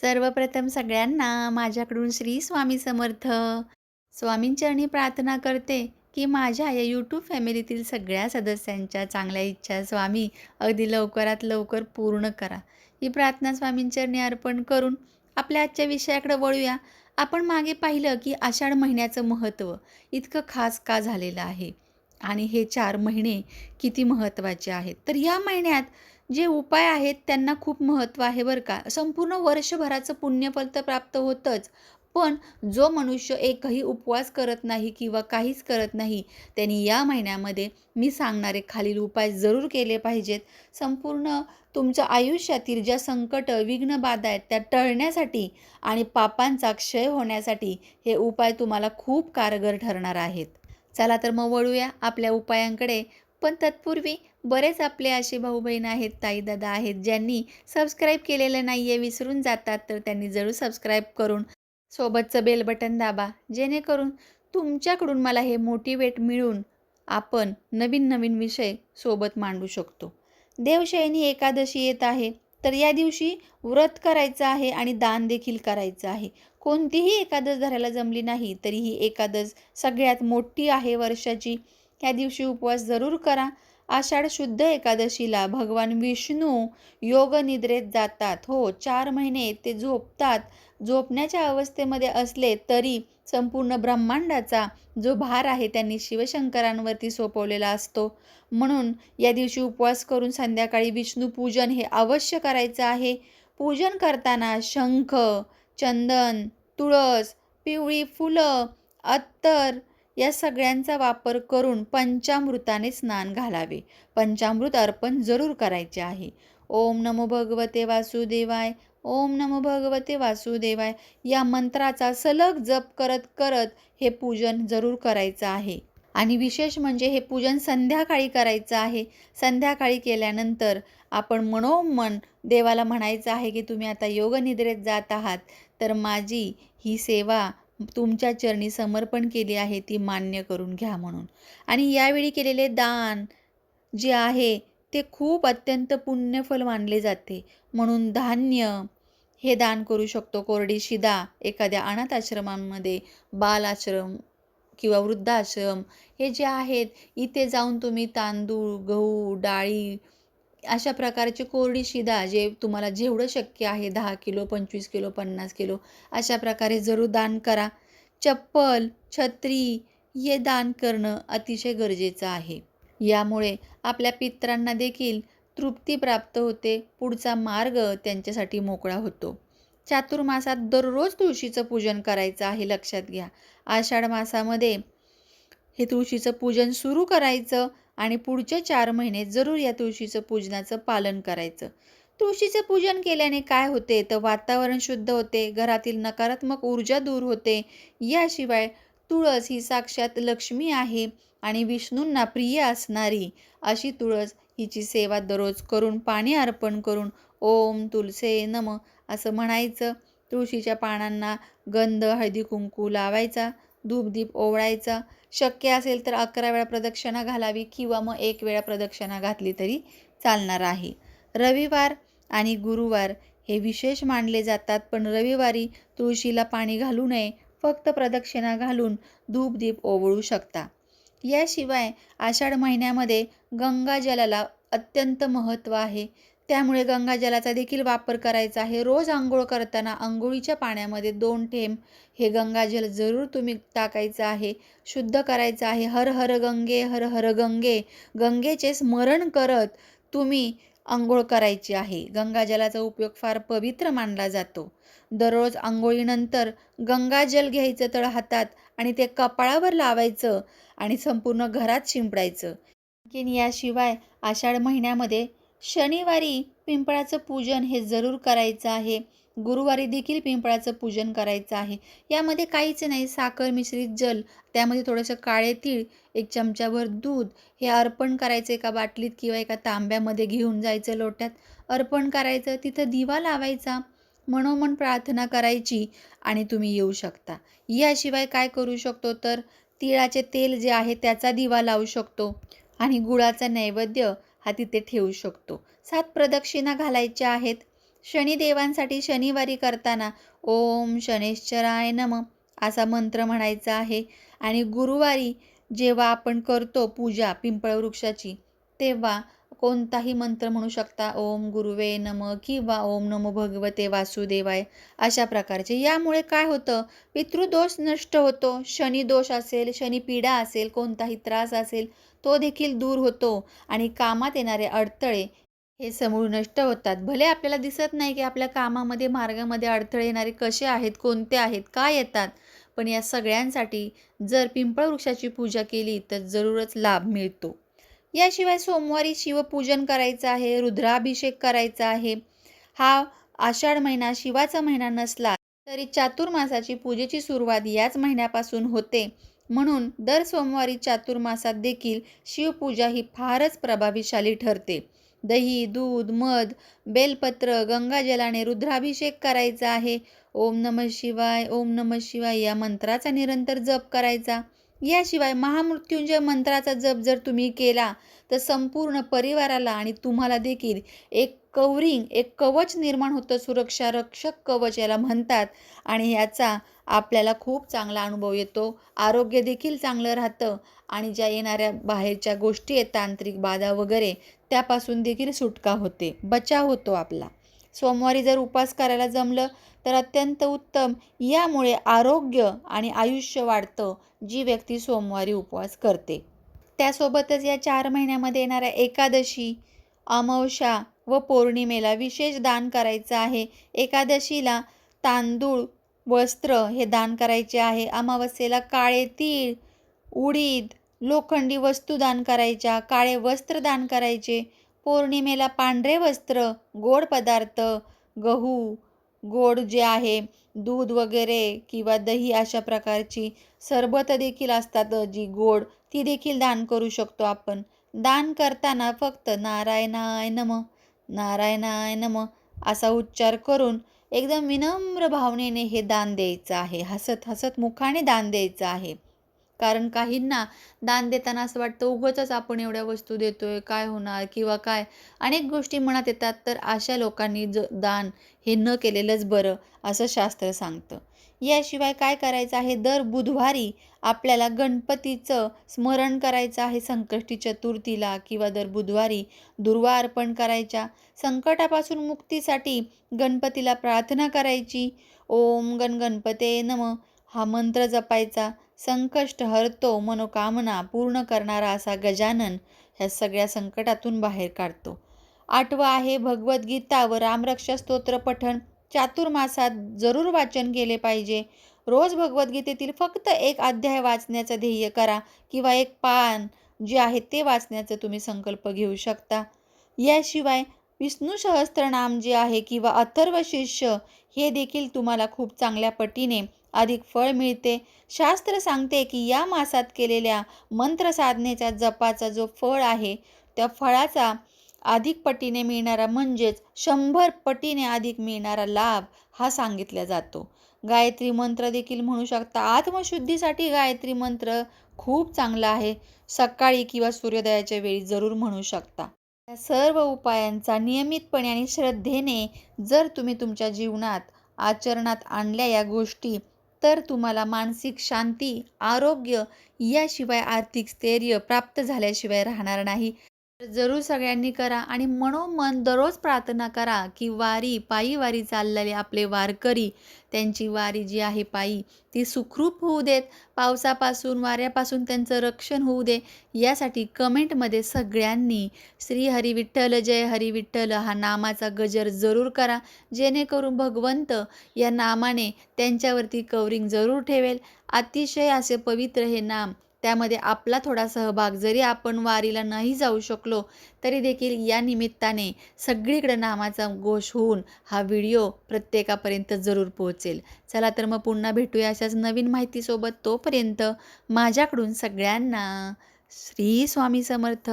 सर्वप्रथम सगळ्यांना माझ्याकडून श्री स्वामी समर्थ. स्वामींचरणी प्रार्थना करते की माझ्या या यूट्यूब फॅमिलीतील सगळ्या सदस्यांच्या चांगल्या इच्छा स्वामी अगदी लवकरात लवकर पूर्ण करा. ही प्रार्थना स्वामींचरणी अर्पण करून आपल्या आजच्या विषयाकडे वळूया. आपण मागे पाहिलं की आषाढ महिन्याचं महत्त्व इतकं खास का झालेलं आहे? आणि हे चार महिने किती महत्त्वाचे आहेत? तर या महिन्यात जे उपाय आहेत त्यांना खूप महत्त्व आहे बरं का. संपूर्ण वर्षभराचं पुण्यफल तर प्राप्त होतंच. पण जो मनुष्य एकही उपवास करत नाही किंवा काहीच करत नाही त्यांनी या महिन्यामध्ये मी सांगणारे खालील उपाय जरूर केले पाहिजेत. संपूर्ण तुमच्या आयुष्यातील ज्या संकट विघ्न बाधा आहेत त्या टळण्यासाठी आणि पापांचा क्षय होण्यासाठी हे उपाय तुम्हाला खूप कारगर ठरणार आहेत. चला तर मग वळूया आपल्या उपायांकडे. पण तत्पूर्वी बरेच आपले असे भाऊ बहीण आहेत ताई दादा आहेत ज्यांनी सबस्क्राईब केलेलं नाही आहे विसरून जातात तर त्यांनी जरूर सबस्क्राईब करून सोबतचं बेल बटन दाबा. जेणेकरून तुमच्याकडून मला हे मोटिवेट मिळून आपण नवीन नवीन विषय सोबत मांडू शकतो. देवशयनी एकादशी येत आहे तर या दिवशी व्रत करायचं आहे आणि दान देखील करायचं आहे. कोणतीही एकादश धरायला जमली नाही तरी ही एकादश सगळ्यात मोठी आहे वर्षाची. या दिवशी उपवास जरूर करा. आषाढ शुद्ध एकादशीला भगवान विष्णू योग निद्रेत जातात. हो चार महिने ते झोपतात. झोपण्याच्या अवस्थेमध्ये असले तरी संपूर्ण ब्रह्मांडाचा जो भार आहे त्यांनी शिवशंकरांवरती सोपवलेला असतो. म्हणून या दिवशी उपवास करून संध्याकाळी विष्णू पूजन हे अवश्य करायचं आहे. पूजन करताना शंख चंदन तुळस पिवळी फुलं अत्तर या सगळ्यांचा वापर करून पंचामृताने स्नान घालावे. पंचामृत अर्पण जरूर करायचे आहे. ओम नमो भगवते वासुदेवाय. ओम नमो भगवते वासुदेवाय. या मंत्राचा सलग जप करत करत हे पूजन जरूर करायचं आहे. आणि विशेष म्हणजे हे पूजन संध्याकाळी करायचं आहे. संध्याकाळी केल्यानंतर आपण मनोमन देवाला म्हणायचं आहे की तुम्ही आता योगनिद्रेत जात आहात. तर माझी ही सेवा तुमच्या चरणी समर्पण केली आहे ती मान्य करून घ्या म्हणून. आणि यावेळी केलेले दान जे आहे ते खूप अत्यंत पुण्यफल मानले जाते. म्हणून धान्य हे दान करू शकतो. कोरडी शिदा एखाद्या अनाथ आश्रमांमध्ये बाल आश्रम किंवा वृद्धाश्रम हे जे आहेत इथे जाऊन तुम्ही तांदूळ गहू डाळी अशा प्रकारची कोरडी शिदा जे तुम्हाला जेवढं शक्य आहे दहा किलो पंचवीस किलो पन्नास किलो अशा प्रकारे जरूर दान करा. चप्पल छत्री हे दान करणं अतिशय गरजेचं आहे. यामुळे आपल्या पित्रांना देखील तृप्ती प्राप्त होते पुढचा मार्ग त्यांच्यासाठी मोकळा होतो. चातुर्मासात दररोज तुळशीचं पूजन करायचं आहे लक्षात घ्या. आषाढ मासामध्ये हे तुळशीचं पूजन सुरू करायचं आणि पुढच्या चार महिने जरूर या तुळशीचं पूजनाचं पालन करायचं. तुळशीचं पूजन केल्याने काय होते? तर वातावरण शुद्ध होते घरातील नकारात्मक ऊर्जा दूर होते. याशिवाय तुळस ही साक्षात लक्ष्मी आहे आणि विष्णूंना प्रिय असणारी. अशी तुळस हिची सेवा दररोज करून पाणी अर्पण करून ओम तुलसे नम असं म्हणायचं. तुळशीच्या पानांना गंध हळदी कुंकू लावायचा. धूपदीप ओवळायचा. शक्य असेल तर अकरा वेळा प्रदक्षिणा घालावी किंवा मग एक वेळा प्रदक्षिणा घातली तरी चालणार आहे. रविवार आणि गुरुवार हे विशेष मानले जातात पण रविवारी तुळशीला पाणी घालू नये फक्त प्रदक्षिणा घालून धूपदीप ओवळू शकता. याशिवाय आषाढ महिन्यामध्ये गंगाजलाला अत्यंत महत्त्व आहे. त्यामुळे गंगाजलाचा देखील वापर करायचा आहे. रोज आंघोळ करताना आंघोळीच्या पाण्यामध्ये दोन थेंब हे गंगाजल जरूर तुम्ही टाकायचं आहे. शुद्ध करायचं आहे. हर हर गंगे हर हर गंगे गंगेचे स्मरण करत तुम्ही आंघोळ करायची आहे. गंगाजलाचा उपयोग फार पवित्र मानला जातो. दररोज आंघोळीनंतर गंगाजल घ्यायचं तळ हातात आणि ते कपाळावर लावायचं आणि संपूर्ण घरात शिंपडायचं. आणखीन याशिवाय आषाढ महिन्यामध्ये शनिवारी पिंपळाचं पूजन हे जरूर करायचं आहे. गुरुवारी देखील पिंपळाचं पूजन करायचं आहे. यामध्ये काहीच नाही साखर मिश्रित जल त्यामध्ये थोडंसं काळे तीळ एक चमच्याभर दूध हे अर्पण करायचं एका बाटलीत किंवा एका तांब्यामध्ये घेऊन जायचं लोट्यात. अर्पण करायचं तिथं दिवा लावायचा मनोमन प्रार्थना करायची आणि तुम्ही येऊ शकता. याशिवाय काय करू शकतो तर तिळाचे तेल जे आहे त्याचा दिवा लावू शकतो. आणि गुळाचा नैवेद्य हा तिथे ठेवू शकतो. सात प्रदक्षिणा घालायच्या आहेत. शनिदेवांसाठी शनिवारी करताना ओम शनेश्चराय नम असा मंत्र म्हणायचा आहे. आणि गुरुवारी जेव्हा आपण करतो पूजा पिंपळ वृक्षाची तेव्हा कोणताही मंत्र म्हणू शकता ओम गुरुवे नम किंवा ओम नमो भगवते वासुदेवाय अशा प्रकारचे. यामुळे काय होतं? पितृदोष नष्ट होतो. शनी दोष असेल शनी पीडा असेल कोणताही त्रास असेल तो देखील दूर होतो आणि कामात येणारे अडथळे हे समूळ नष्ट होतात. भले आपल्याला दिसत नाही की आपल्या कामामध्ये मार्गामध्ये अडथळे येणारे कसे आहेत कोणते आहेत काय येतात पण या सगळ्यांसाठी जर पिंपळ वृक्षाची पूजा केली तर जरूरच लाभ मिळतो. याशिवाय सोमवारी शिवपूजन करायचं आहे रुद्राभिषेक करायचा आहे. हा आषाढ महिना शिवाचा महिना नसला तरी चातुर्मासाची पूजेची सुरुवात याच महिन्यापासून होते. म्हणून दर सोमवारी चातुर्मासात देखील शिवपूजा ही फारच प्रभावीशाली ठरते. दही दूध मध बेलपत्र गंगाजलाने रुद्राभिषेक करायचा आहे. ओम नम शिवाय ओम नम शिवाय या मंत्राचा निरंतर जप करायचा. याशिवाय महामृत्युंजय मंत्राचा जप जर तुम्ही केला तर संपूर्ण परिवाराला आणि तुम्हाला देखील एक कवरिंग एक कवच निर्माण होतं सुरक्षा रक्षक कवच याला म्हणतात. आणि याचा आपल्याला खूप चांगला अनुभव येतो. आरोग्य देखील चांगलं राहतं. आणि ज्या येणाऱ्या बाहेरच्या गोष्टी आहेत तांत्रिक बाधा वगैरे त्यापासून देखील सुटका होते. बचाव होतो आपला. सोमवारी जर उपास करायला जमलं तर अत्यंत उत्तम. यामुळे आरोग्य आणि आयुष्य वाढतं जी व्यक्ती सोमवारी उपवास करते. त्यासोबतच या चार महिन्यामध्ये येणाऱ्या एकादशी अमावस्या व पौर्णिमेला विशेष दान करायचं आहे. एकादशीला तांदूळ वस्त्र हे दान करायचे आहे. अमावस्येला काळे तीळ उडीद लोखंडी वस्तू दान करायच्या काळे वस्त्र दान करायचे. पौर्णिमेला पांढरे वस्त्र गोड पदार्थ गहू गोड जे आहे दूध वगैरे किंवा दही अशा प्रकारची सरबत देखील असतात जी गोड ती देखील दान करू शकतो आपण. दान करताना फक्त नारायणाय नम. नारायणाय नम असा उच्चार करून एकदम विनम्र भावनेने हे दान द्यायचं आहे. हसत हसत मुखाने दान द्यायचं आहे. कारण काहींना दान देताना असं वाटतं उगंच आपण एवढ्या वस्तू देतोय काय होणार किंवा काय? अनेक गोष्टी मनात येतात तर अशा लोकांनी ज दान हे न केलेलंच बरं असं शास्त्र सांगतं. याशिवाय काय करायचं आहे? दर बुधवारी आपल्याला गणपतीचं स्मरण करायचं आहे संकष्टी चतुर्थीला किंवा दर बुधवारी दुर्वा अर्पण करायच्या. संकटापासून मुक्तीसाठी गणपतीला प्रार्थना करायची. ओम गण गणपते नम. हा मंत्र जपायचा. संकष्ट हरतो मनोकामना पूर्ण करणारा असा गजानन ह्या सगळ्या संकटातून बाहेर काढतो. आठवा आहे भगवद्गीता व रामरक्षा स्तोत्र पठण. चातुर्मासात जरूर वाचन केले पाहिजे. रोज भगवद्गीतेतील फक्त एक अध्याय वाचण्याचं ध्येय करा किंवा एक पान जे आहे ते वाचण्याचं तुम्ही संकल्प घेऊ शकता. याशिवाय विष्णू सहस्त्रनाम जे आहे किंवा अथर्व शिष्य हे देखील तुम्हाला खूप चांगल्या पटीने अधिक फळ मिळते. शास्त्र सांगते की या मासात केलेल्या मंत्रसाधनेच्या जपाचा जो फळ आहे त्या फळाचा अधिक पटीने मिळणारा म्हणजेच शंभर पटीने अधिक मिळणारा लाभ हा सांगितला जातो. गायत्री मंत्र देखील म्हणू शकता. आत्मशुद्धीसाठी गायत्री मंत्र खूप चांगला आहे. सकाळी किंवा सूर्योदयाच्या वेळी जरूर म्हणू शकता. या सर्व उपायांचा नियमितपणे आणि श्रद्धेने जर तुम्ही तुमच्या जीवनात आचरणात आणल्या या गोष्टी तर तुम्हाला मानसिक शांती आरोग्य याशिवाय आर्थिक स्थैर्य प्राप्त झाल्याशिवाय राहणार नाही. जरूर सगळ्यांनी करा आणि मनोमन दररोज प्रार्थना करा की वारी पायी वारी चाललेले आपले वारकरी त्यांची वारी जी आहे पायी ती सुखरूप होऊ देत. पावसापासून वाऱ्यापासून त्यांचं रक्षण होऊ दे. यासाठी कमेंटमध्ये सगळ्यांनी श्री हरी विठ्ठल जय हरी विठ्ठल हा नामाचा गजर जरूर करा. जेणेकरून भगवंत या नामाने त्यांच्यावरती कवरिंग जरूर ठेवेल. अतिशय असे पवित्र हे नाम त्यामध्ये आपला थोडा सहभाग जरी आपण वारीला नाही जाऊ शकलो तरी देखील या निमित्ताने सगळीकडे नामाचा घोष होऊन हा व्हिडिओ प्रत्येकापर्यंत जरूर पोहोचेल. चला तर मग पुन्हा भेटूया अशाच नवीन माहितीसोबत. तोपर्यंत माझ्याकडून सगळ्यांना श्री स्वामी समर्थ.